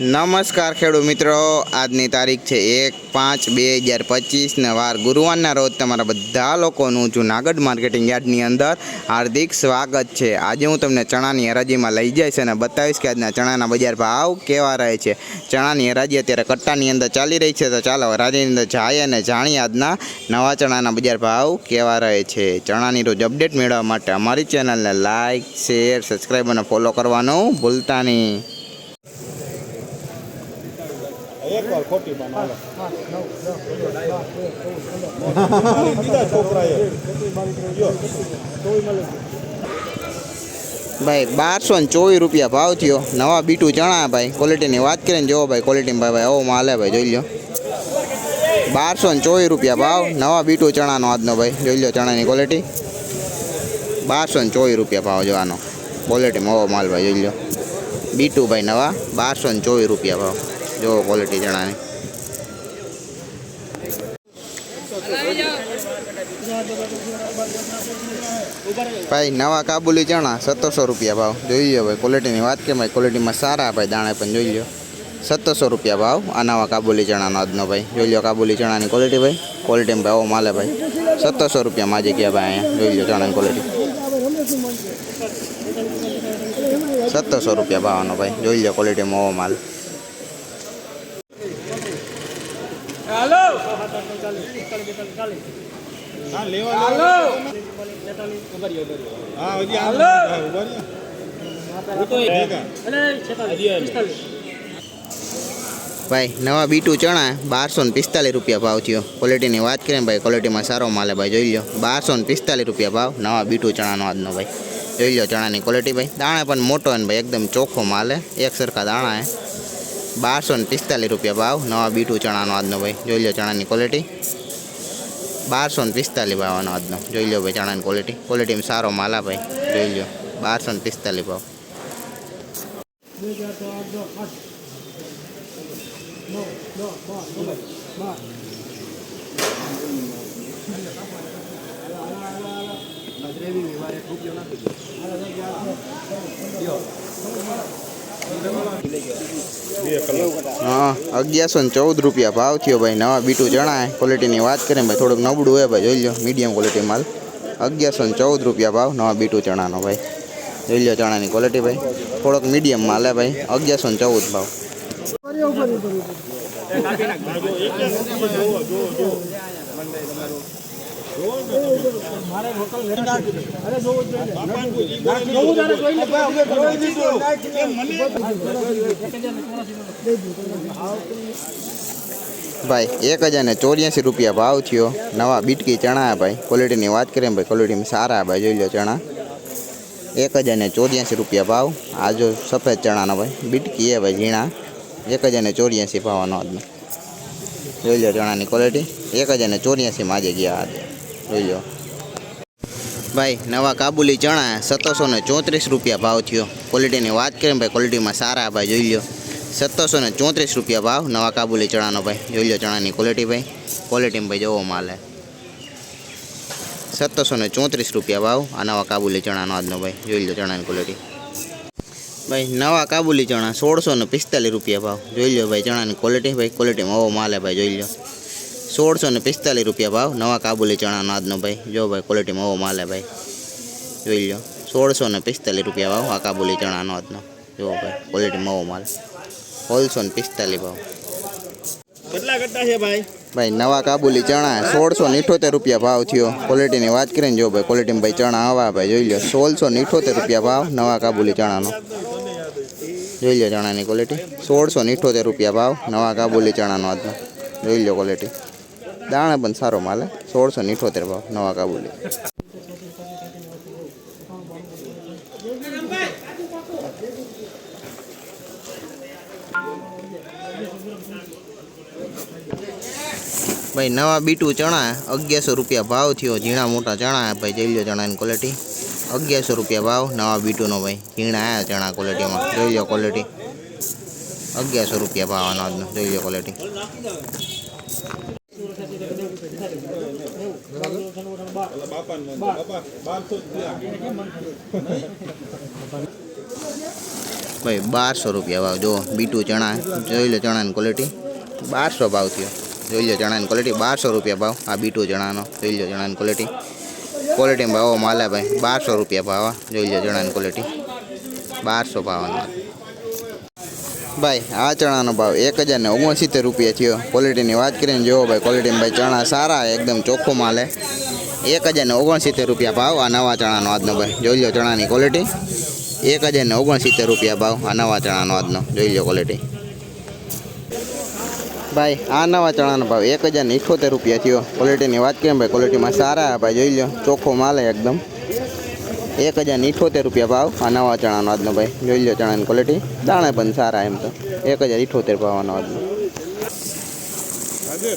નમસ્કાર ખેડૂત મિત્રો આજની તારીખ છે એક પાંચ બે હજાર પચીસને વાર ગુરુવારના રોજ તમારા બધા લોકોનું જુનાગઢ માર્કેટિંગ યાર્ડની અંદર હાર્દિક સ્વાગત છે આજે હું તમને ચણાની હરાજીમાં લઈ જઈશ અને બતાવીશ કે આજના ચણાના બજાર ભાવ કેવા રહે છે ચણાની હરાજી અત્યારે કટ્ટાની અંદર ચાલી રહી છે તો ચાલો હરાજીની અંદર જાય અને જાણીએ આજના નવા ચણાના બજાર ભાવ કેવા રહે છે ચણાની રોજ અપડેટ મેળવવા માટે અમારી ચેનલને લાઇક શેર સબસ્ક્રાઈબ અને ફોલો કરવાનું ભૂલતા નહીં ભાઈ બારસો ને ચોવીસ રૂપિયા ભાવ થયો નવા બીટું ચણા ભાઈ ક્વોલિટીની વાત કરીને જોવો ભાઈ ક્વોલિટીમાં ભાઈ ભાઈ આવો માલે ભાઈ જોઈ લો બારસો ને ચોવીસ રૂપિયા ભાવ નવા બીટું ચણાનો આજનો ભાઈ જોઈ લો ચણાની ક્વોલિટી બારસો ને ચોવીસ રૂપિયા ભાવ જોવાનો ક્વોલિટીમાં આવો માલ ભાઈ જોઈ લો બીટું ભાઈ નવા બારસો ને ચોવીસ રૂપિયા ભાવ જો ક્વોલિટી જણા ને ભાઈ નવા કાબુલી જણા 700 રૂપિયા ભાવ જોઈ એ ભાઈ ક્વોલિટી ની વાત કે માં ક્વોલિટી માં સારા ભાઈ દાણા પણ જોઈ લો 700 રૂપિયા ભાવ આ નવા કાબુલી જણા નો આજ નો ભાઈ જોઈ લો કાબુલી જણા ની ક્વોલિટી ભાઈ ક્વોલિટી માં બાવો માલે ભાઈ 700 રૂપિયા માં જ ગયા ભાઈ અહી જોઈ લો જણા ની ક્વોલિટી 700 રૂપિયા ભાવ નો ભાઈ જોઈ લો ક્વોલિટી માં હોવો માલ हेलो हेलो हेलो हेलो भाई नवा बीटू चना बार सौ पिस्तालीस रुपया भाव थो क्वालिटी की बात करें भाई क्वालिटी में सारो माल है भाई जो लो बार सौ पिस्तालीस रुपया भाव नवा बीटू चना आज ना भाई जो लो चना क्वालिटी भाई दाणा पर मोटो है भाई एकदम चोखो माल है एक सरखा दाणा है બારસો ને પિસ્તાલીસ રૂપિયા ભાવ નવા બીટું ચણાનો આજનો ભાઈ જોઈ લો ચણાની ક્વોલિટી બારસો ને પિસ્તાલીસ ભાવનો આજનો જોઈ લો ભાઈ ચણાની ક્વોલિટી ક્વોલિટીમાં સારો માલા ભાઈ જોઈ લો બારસો ને પિસ્તાલીસ ભાવ Madre mía, me vale el cupio, ¿no? 1114 रुपया भाव थियो भाई नवा बीटू चना है क्वालिटी ની વાત કરે ભાઈ થોડક નબડુ હે ભાઈ જોઈ લો મિડિયમ ક્વોલિટી માલ 1114 રૂપિયા ભાવ નવા બીटू चना નો ભાઈ જોઈ લો चना ની ક્વોલિટી ભાઈ થોડોક મિડિયમ માલે ભાઈ 1114 ભાવ મારે હોકલ વેલડા ગીરે અરે જોજો ને ના જોઉં જારે જોઈ ને ભાઈ ઉવે દોઈ દીધું એ મને 1084 રૂપિયા ભાઈ 1084 રૂપિયા ભાવ થયો નવા બીટકી ચણા આ ભાઈ ક્વોલિટી ની વાત કરીએ ભાઈ ક્વોલિટી માં સારા ભાઈ જોઈ લો ચણા 1084 રૂપિયા ભાવ આ જો સફેદ ચણાનો ભાઈ બીટકી એ ભાઈ જીણા 1084 પાવાનો આદમાં જોઈ લો ચણા ની ક્વોલિટી 1084 માં દે ગયા આ દે જોઈ લો ભાઈ નવા કાબુલી ચણા સત્તરસો ને ચોત્રીસ રૂપિયા ભાવ થયો ક્વોલિટીની વાત કરીએ ભાઈ ક્વોલિટીમાં સારા ભાઈ જોઈ લો સત્તરસો ને ચોત્રીસ રૂપિયા ભાવ નવા કાબુલી ચણાનો ભાઈ જોઈ લો ચણાની ક્વોલિટી ભાઈ ક્વોલિટીમાં ભાઈ જોવો માલે સત્તરસો ને ચોત્રીસ રૂપિયા ભાવ આ નવા કાબુલી ચણાનો આજનો ભાઈ જોઈ લો ચણાની ક્વોલિટી ભાઈ નવા કાબુલી ચણા સોળસો ને પિસ્તાલીસ રૂપિયા ભાવ જોઈ લો ભાઈ ચણાની ક્વોલિટી ભાઈ ક્વોલિટીમાં આવો માલે ભાઈ જોઈ લો 1645 रुपया भाव नवा काबुली चना नाथ नो भाई जो भाई क्वालिटी मवो माले भाई જોઈ લો 1645 रुपया भाव काबुली चना नाथ नो જો ભાઈ ક્વોલિટી મવો માલે 1645 ભાવ કેટલા કરતા છે ભાઈ ભાઈ નવા કાબुली चना 1678 રૂપિયા ભાવ થયો ક્વોલિટી ની વાત કરી જો ભાઈ ક્વોલિટી માં ભાઈ चना આવા ભાઈ જોઈ લો 1678 રૂપિયા ભાવ નવા કાબुली चना નો જોઈ લો चना ની ક્વોલિટી 1678 રૂપિયા ભાવ નવા કાબुली चना નો આ તો જોઈ લો ક્વોલિટી दाणा पण सारो माल है सोळ सौ अठोतेर भाव नवा काबूली भाई नवा बीटू चना अगियारो रुपया भाव थो झीणा मोटा चना है भाई जो चना क्वालिटी अगियारो रुपया भाव नवा बीटू ना भाई झीणा आया चना क्वालिटी में जो लो क्वालिटी अगियारो रुपया भाव अनाज ना जो लो क्वालिटी બેટા બાપાનો બાપા બાલ્ટ દિયા 7 1200 રૂપિયા ભાવ જો બીટુ ચણા જોઈ લે ચણા ની ક્વોલિટી 1200 ભાવ થી જોઈએ ચણા ની ક્વોલિટી 1200 રૂપિયા ભાવ આ બીટુ ચણા નો લઈ લો ચણા ની ક્વોલિટી ક્વોલિટી માં આવો માલા ભાઈ 1200 રૂપિયા ભાવ જોઈએ ચણા ની ક્વોલિટી 1250 માં ભાઈ આ ચણાનો ભાવ એક હજાર ને ઓગણસિત્તેર રૂપિયા થયો ક્વોલિટીની વાત કરીને જોવો ભાઈ ક્વોલિટીમાં ભાઈ ચણા સારા એકદમ ચોખ્ખો માલે એક હજાર ને ઓગણસિત્તેર રૂપિયા ભાવ આ નવા ચણાનો આજનો ભાઈ જોઈ લો ચણાની ક્વોલિટી એક હજાર ને ઓગણસિત્તેર રૂપિયા ભાવ આ નવા ચણાનો આજનો જોઈ લો ક્વોલિટી ભાઈ આ નવા ચણાનો ભાવ એક હજાર ને ઇઠોતેર રૂપિયા થયો ક્વોલિટીની વાત કરીએ ભાઈ ક્વોલિટીમાં સારા ભાઈ જોઈ લો ચોખ્ખો માલે એકદમ એક હજાર ઇઠોતેર રૂપિયા ભાવ આ નવા ચણાનો આજનો ભાઈ જોઈ લો ચણાની ક્વોલિટી દાણા પણ સારા એમ તો એક હજાર ઇઠોતેર ભાવનો આજનો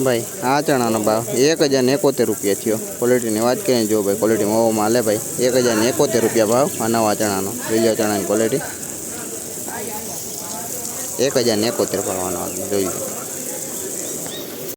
ભાઈ આ ચણાનો ભાવ એક હજાર ને એકોતેર રૂપિયા થયો ક્વોલિટીની વાત કરીને જો ભાઈ ક્વોલિટી મોવામાં માલે ભાઈ એક હજાર ને એકોતેર રૂપિયા ભાવ આ નવા ચણાનો જોઈ લો ચણાની ક્વોલિટી એક હજાર ને એકોતેર ભાવનો આજનો જોઈ લો